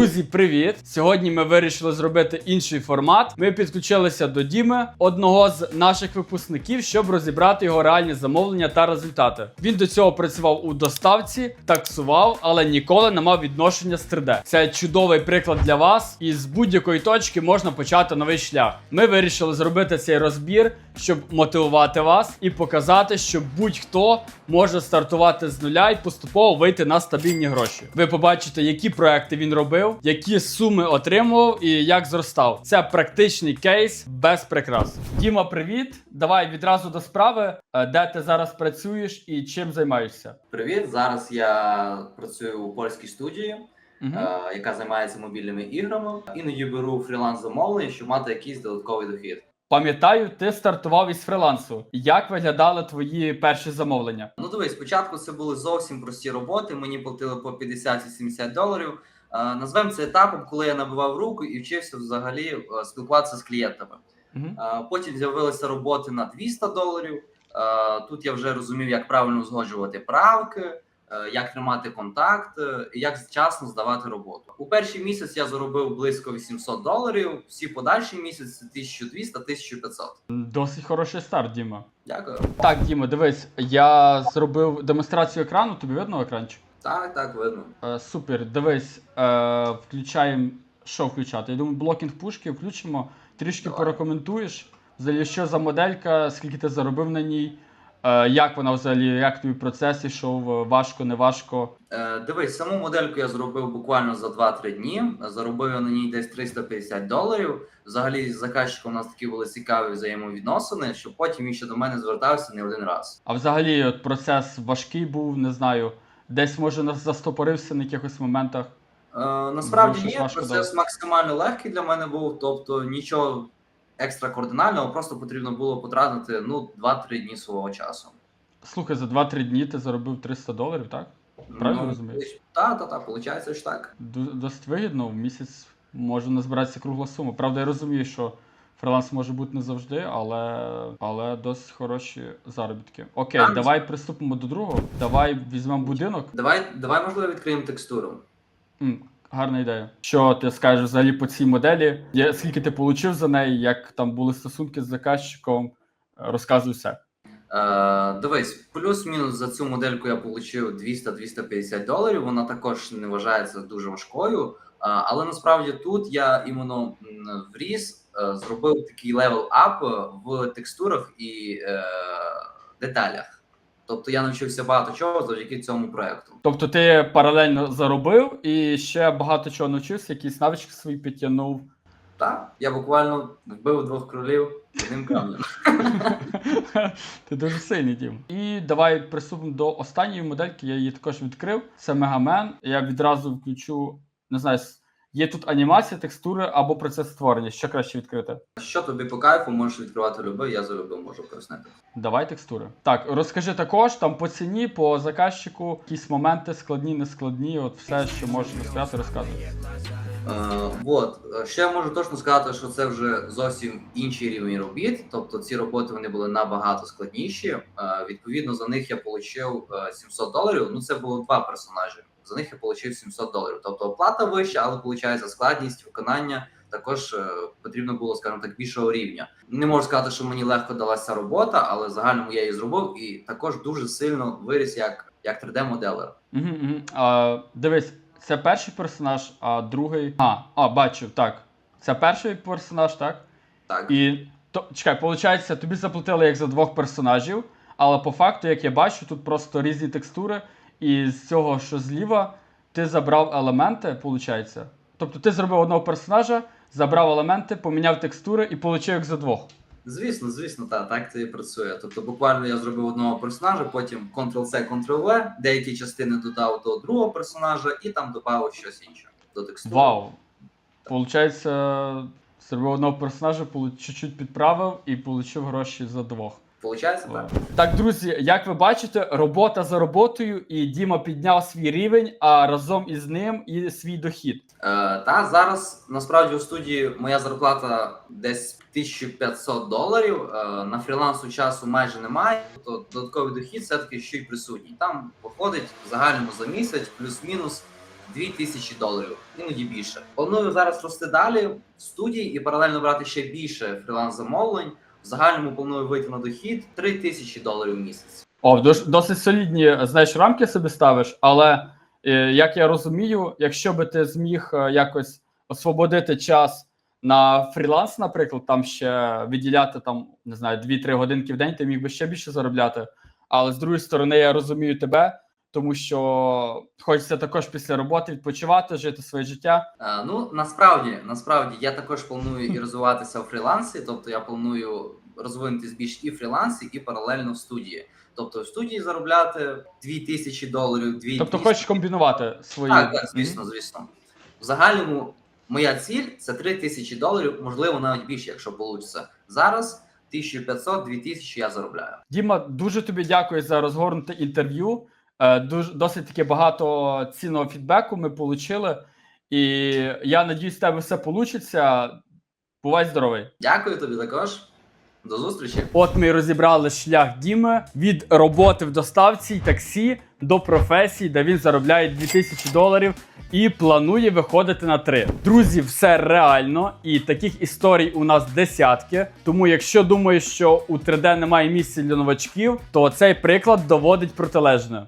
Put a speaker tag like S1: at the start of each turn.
S1: Друзі, привіт! Сьогодні ми вирішили зробити інший формат. Ми підключилися до Діми, одного з наших випускників, щоб розібрати його реальні замовлення та результати. Він до цього працював у доставці, таксував, але ніколи не мав відношення з 3D. Це чудовий приклад для вас, і з будь-якої точки можна почати новий шлях. Ми вирішили зробити цей розбір, щоб мотивувати вас і показати, що будь-хто може стартувати з нуля і поступово вийти на стабільні гроші. Ви побачите, які проекти він робив, які суми отримував і як зростав. Це практичний кейс без прикрас. Діма, привіт! Давай відразу до справи. Е, Де ти зараз працюєш і чим займаєшся?
S2: Привіт! Зараз я працюю у польській студії,
S1: Мгм.
S2: е, яка займається мобільними іграми. Іноді беру фріланс замовлення, щоб мати якийсь додатковий дохід.
S1: Пам'ятаю, ти стартував із фрилансу. Як виглядали твої перші замовлення?
S2: Ну дивись, спочатку це були зовсім прості роботи. Мені платили по 50 і 70 доларів. Е, Назвемо це етапом, коли я набивав руку і вчився взагалі е, спілкуватися з клієнтами. Е, Потім з'явилися роботи на 200 доларів. Тут я вже розумів, як правильно узгоджувати правки, як тримати контакт, е, як вчасно здавати роботу. У перший місяць я заробив близько 800 доларів. Всі подальші місяці 1200-1500.
S1: Досить хороший старт, Діма.
S2: Дякую.
S1: Так, Діма, дивись, я зробив демонстрацію екрану, тобі видно екранчик?
S2: Так, так, видно.
S1: Е, супер, дивись, е, включаємо. Що включати? Я думаю, блокінг пушки включимо. Трішки
S2: Давай.
S1: порекоментуєш. Взагалі, що за моделька, скільки ти заробив на ній, е, як вона взагалі, як тобі процес ішов, е, важко, не важко.
S2: Е, Дивись, саму модельку я зробив буквально за 2-3 дні. Заробив я на ній десь 350 доларів. Взагалі, з заказчиком у нас такі були цікаві взаємовідносини, що потім він ще до мене звертався не один раз.
S1: А взагалі, от процес важкий був, не знаю, десь може застопорився на якихось моментах.
S2: Е, насправді ні, процес максимально легкий для мене був, тобто нічого екстракординального, просто потрібно було потратити ну 2-3 дні свого часу.
S1: Слухай, за 2-3 дні ти заробив 300 доларів, так? Правильно розумію?
S2: Так, так, так, виходить ж так.
S1: Досить вигідно, в місяць може назбиратися кругла сума. Правда, я розумію, що фриланс може бути не завжди, але, але досить хороші заробітки. Окей,
S2: Так.
S1: давай приступимо до другого. Давай візьмемо будинок.
S2: Давай, давай, можливо, відкриємо текстуру.
S1: Гарна ідея. Що ти скажеш взагалі по цій моделі? Є, скільки ти отримав за неї, як там були стосунки з заказчиком? Розказуй все.
S2: Е, дивись, плюс-мінус за цю модельку я отримав 200-250 доларів. Вона також не вважається дуже важкою. Е, але насправді тут я іменно вріс, е, зробив такий левел ап в текстурах і е, деталях. Тобто я навчився багато чого завдяки цьому проекту.
S1: Тобто ти паралельно заробив і ще багато чого навчився, якісь навички свої підтягнув.
S2: Так, я буквально вбив двох кролів одним камнем.
S1: Ти дуже сильний, Дім. І давай приступимо до останньої модельки. Я її також відкрив. Це Мегамен. Я відразу включу, не знаю, є тут анімація, текстури або процес створення. Що краще відкрити?
S2: Що тобі по кайфу, можеш відкривати любий, я за любим можу пояснити.
S1: Давай текстури. Так, розкажи також там по ціні, по заказчику, якісь моменти складні, нескладні. От все, що можеш розказати, розказуй.
S2: Е, от Е, ще я можу точно сказати, що це вже зовсім інший рівень робіт. Тобто ці роботи вони були набагато складніші. Е, відповідно, за них я отримав 700 доларів. Ну це було два персонажі. За них я отримав 700 доларів. Тобто оплата вища, але виходить складність виконання також е, потрібно було, скажімо так, більшого рівня. Не можу сказати, що мені легко далася робота, але в загальному я її зробив і також дуже сильно виріс як, як 3D-моделер.
S1: Угу, угу. А, дивись, це перший персонаж, а другий. А, а, бачу, так. Це перший персонаж, так?
S2: Так.
S1: І то, чекай, виходить, тобі заплатили як за двох персонажів, але по факту, як я бачу, тут просто різні текстури, і з цього, що зліва, ти забрав елементи, виходить. Тобто ти зробив одного персонажа, забрав елементи, поміняв текстури і отримав як за двох.
S2: Звісно, звісно, так, так це і працює. Тобто, буквально я зробив одного персонажа, потім Ctrl-C, Ctrl-V, деякі частини додав до другого персонажа і там додав щось інше до текстури.
S1: Вау! Получається, зробив одного персонажа, чуть-чуть підправив і отримав гроші за двох.
S2: Получається так?
S1: Так, друзі, як ви бачите, робота за роботою, і Діма підняв свій рівень, а разом із ним і свій дохід.
S2: Е, та зараз насправді у студії моя зарплата десь 1500 доларів. Е, на фрілансу часу майже немає. Тобто додатковий дохід все-таки ще й присутній. Там виходить в загальному за місяць плюс-мінус 2000 доларів, іноді більше. Планую зараз рости далі в студії і паралельно брати ще більше фріланс-замовлень. В загальному планую вийти на дохід 3000 доларів в місяць.
S1: О, дос- досить солідні, знаєш, рамки собі ставиш, але е, як я розумію, якщо би ти зміг е, якось освободити час на фріланс, наприклад, там ще виділяти там, не знаю, 2-3 годинки в день, ти міг би ще більше заробляти. Але з другої сторони, я розумію тебе, тому що хочеться також після роботи відпочивати, жити своє життя.
S2: Е, Ну насправді, насправді я також планую і розвиватися в фрілансі, тобто я планую розвинутись більш і в фрілансі, і паралельно в студії. Тобто в студії заробляти 2000 доларів, 2200.
S1: Тобто хочеш комбінувати свої.
S2: Так, так, звісно, звісно. В загальному моя ціль це 3000 доларів, можливо, навіть більше, якщо вийде. Зараз 1500-2000 я заробляю.
S1: Діма, дуже тобі дякую за розгорнуте інтерв'ю. Е, Дуже досить таки багато цінного фідбеку ми отримали. І я надіюсь, в тебе все вийде. Бувай здоровий.
S2: Дякую тобі також. До зустрічі.
S1: От ми і розібрали шлях Діми від роботи в доставці й таксі до професії, де він заробляє 2000 доларів і планує виходити на три. Друзі, все реально, і таких історій у нас десятки. Тому, якщо думаєш, що у 3D немає місця для новачків, то цей приклад доводить протилежне.